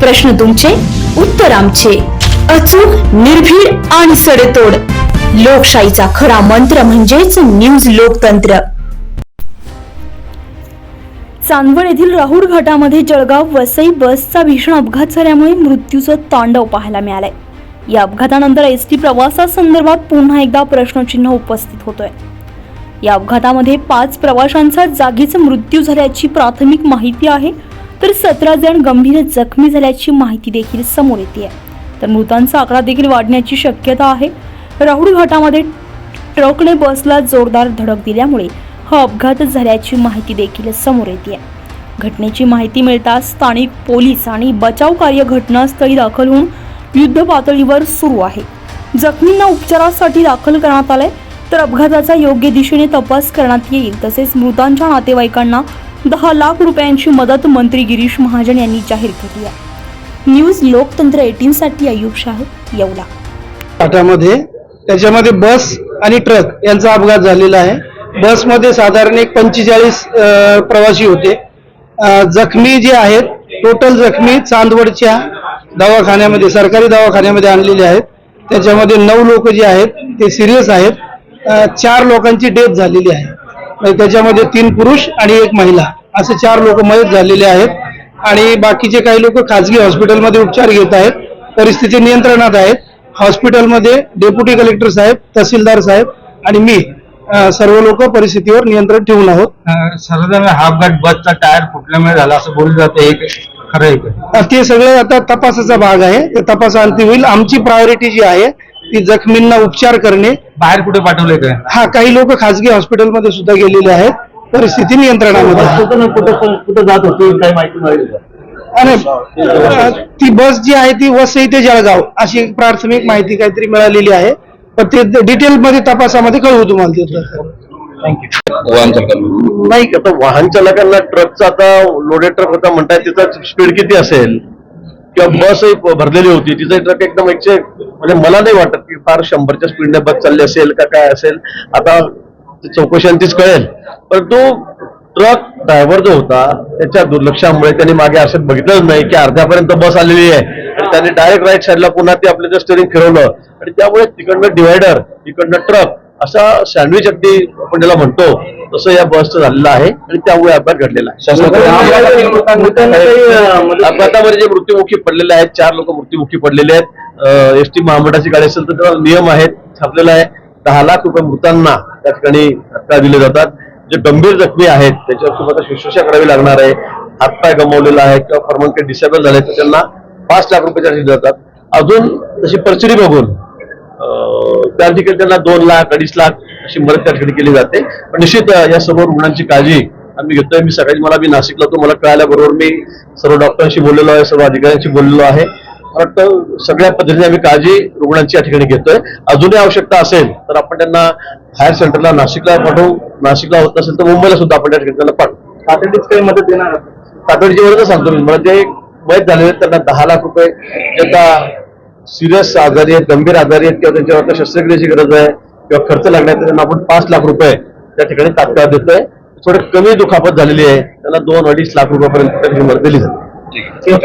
प्रश्न तुमचे उत्तर आमचे. अचूक निर्भीड आणि सडेतोड. लोकशाहीचा खरा मंत्र म्हणजेच न्यूज लोकतंत्र. चांदवड येथील राहुल घाटामध्ये जळगाव वसई बसचा भीषण अपघात झाल्यामुळे मृत्यूचं तांडव पाहायला मिळालंय. या अपघातानंतर एस टी प्रवासासंदर्भात पुन्हा एकदा प्रश्नचिन्ह उपस्थित होतोय. या अपघातामध्ये पाच प्रवाशांचा जागीच मृत्यू झाल्याची प्राथमिक माहिती आहे. तर सतरा जण गंभीर जखमी झाल्याची माहिती देखील समोर येते आहे. तर मृतांचा आकडा देखील वाढण्याची शक्यता आहे. राहुल घाटामध्ये ट्रकने बसला जोरदार धडक दिल्यामुळे हा अपघात झाल्याची माहिती देखील समोर येते आहे. घटनेची माहिती मिळताच स्थानिक पोलीस आणि बचाव कार्य घटनास्थळी दाखल होऊन युद्ध पातळीवर सुरू आहे. जखमींना उपचारासाठी दाखल करण्यात आलंय तर अपघाताचा योग्य दिशेने तपास करण्यात येईल तसेच मृतांच्या नातेवाईकांना दहा लाख रुपयांची मदत मंत्री गिरीश महाजन यांनी जाहीर केली आहे. न्यूज लोकतंत्र एटीन साठी अयुब शाह येवला. पाठामध्ये त्याच्यामध्ये बस आणि ट्रक यांचा अपघात झालेला आहे. बसमध्ये साधारण एक पंचेचाळीस प्रवासी होते. जखमी जे आहेत टोटल जखमी चांदवडच्या दवाखान्यामध्ये सरकारी दवाखान्यामध्ये आणलेले आहेत. त्याच्यामध्ये नऊ लोक जे आहेत ते सिरियस आहेत. चार लोकांची डेथ झालेली आहे. त्याच्यामध्ये तीन पुरुष आणि एक महिला. असे चार लोक मयत झालेले आहेत. आणि बाकीचे काही लोक खाजगी हॉस्पिटलमध्ये उपचार घेत आहेत. परिस्थिती नियंत्रणात आहेत हॉस्पिटलमध्ये डेप्युटी कलेक्टर साहेब तहसीलदार साहेब आणि मी सर्व लोक परिस्थितीवर नियंत्रण ठेवून आहोत. सर्वजण हा अपघात बसचा टायर फुटल्यामुळे झाला असं बोललं जातं. खरं ते. सगळं आता तपासाचा भाग आहे. ते तपासांती होईल. आमची प्रायोरिटी जी आहे ती जखमींना उपचार करणे. बाहेर कुठे पाठवलंय का हा काही लोक खाजगी हॉस्पिटलमध्ये सुद्धा गेलेले आहेत. परिस्थिती नियंत्रणामध्ये. कुठं कुठं जात होती काही माहिती मिळाली का? आणि अ, ती बस जी आहे ती वसई ते जळगाव अशी एक प्राथमिक माहिती काहीतरी मिळालेली आहे. पण ते डिटेल मध्ये तपासामध्ये कळवू तुम्हाला तिथलं वाहन चालकांना नाही आता वाहन चालकांना ट्रकचा आता लोडेड ट्रक होता म्हणताय तिचा स्पीड किती असेल? किंवा बस भरलेली होती तिचा ट्रक एकदम एकशे म्हणजे मला नाही वाटत की फार शंभरच्या स्पीडने बस चालली असेल का काय असेल. आता चौकशांतीच चौकशी कळेल परंतु ट्रक ड्रायव्हर जो होता त्याच्या दुर्लक्षामुळे त्यांनी मागे असं बघितलंच नाही की अर्ध्यापर्यंत बस आलेली आहे. आणि त्यांनी डायरेक्ट राईट साईडला पुन्हा ते आपलं जे स्टेरिंग फिरवलं. आणि त्यामुळे तिकडनं डिवायडर तिकडनं ट्रक असा सँडविच अगदी आपण त्याला म्हणतो तसं या बसचं झालेलं आहे आणि त्यामुळे अपघात घडलेला आहे. अपघातामध्ये जे मृत्युमुखी पडलेले आहेत चार लोक मृत्युमुखी पडलेले आहेत. एस टी महामंडळाची गाडी असेल तर त्याला नियम आहेत छापलेला आहे. दहा लाख रुपये मृतांना त्या ठिकाणी हत्या दिले जातात. जे गंभीर जखमी आहेत त्याच्यावर तुम्हाला शुश्रूषा करावी लागणार आहे. हातपाय गमावलेला आहे किंवा परमनंट डिसेबल झाले तर त्यांना पाच लाख रुपये जातात. अजून तशी पर्चरी बघून त्या ठिकाणी त्यांना दोन लाख अडीच लाख अशी मदत त्या ठिकाणी केली जाते. पण निश्चित या सर्व रुग्णांची काळजी आम्ही घेतोय. मी सकाळी मला मी नाशिकला होतो मला कळाल्याबरोबर मी सर्व डॉक्टरांशी बोललेलो आहे सर्व अधिकाऱ्यांशी बोललेलो आहे. मला वाटतं सगळ्या पद्धतीने आम्ही काळजी रुग्णांची या ठिकाणी घेतोय. अजूनही आवश्यकता असेल तर आपण त्यांना हायर सेंटरला नाशिकला पाठवू. नाशिकला होत नसेल तर मुंबईला सुद्धा आपण त्या ठिकाणी त्यांना पाठवू. तातडीच काही मदत देणार तातडीची मदत सांगतो मी. मला जे वैध झालेले त्यांना दहा लाख रुपये आता सिरियस आजारी आहेत गंभीर आजारी आहेत किंवा त्यांच्यावर आता शस्त्रक्रियेची गरज आहे किंवा खर्च लागण्यात त्यांना आपण पाच लाख रुपये त्या ठिकाणी तात्काळ देतोय. थोडे कमी दुखापत झालेली आहे. त्याला दोन अडीच लाख रुपयापर्यंत त्या दिली जाते.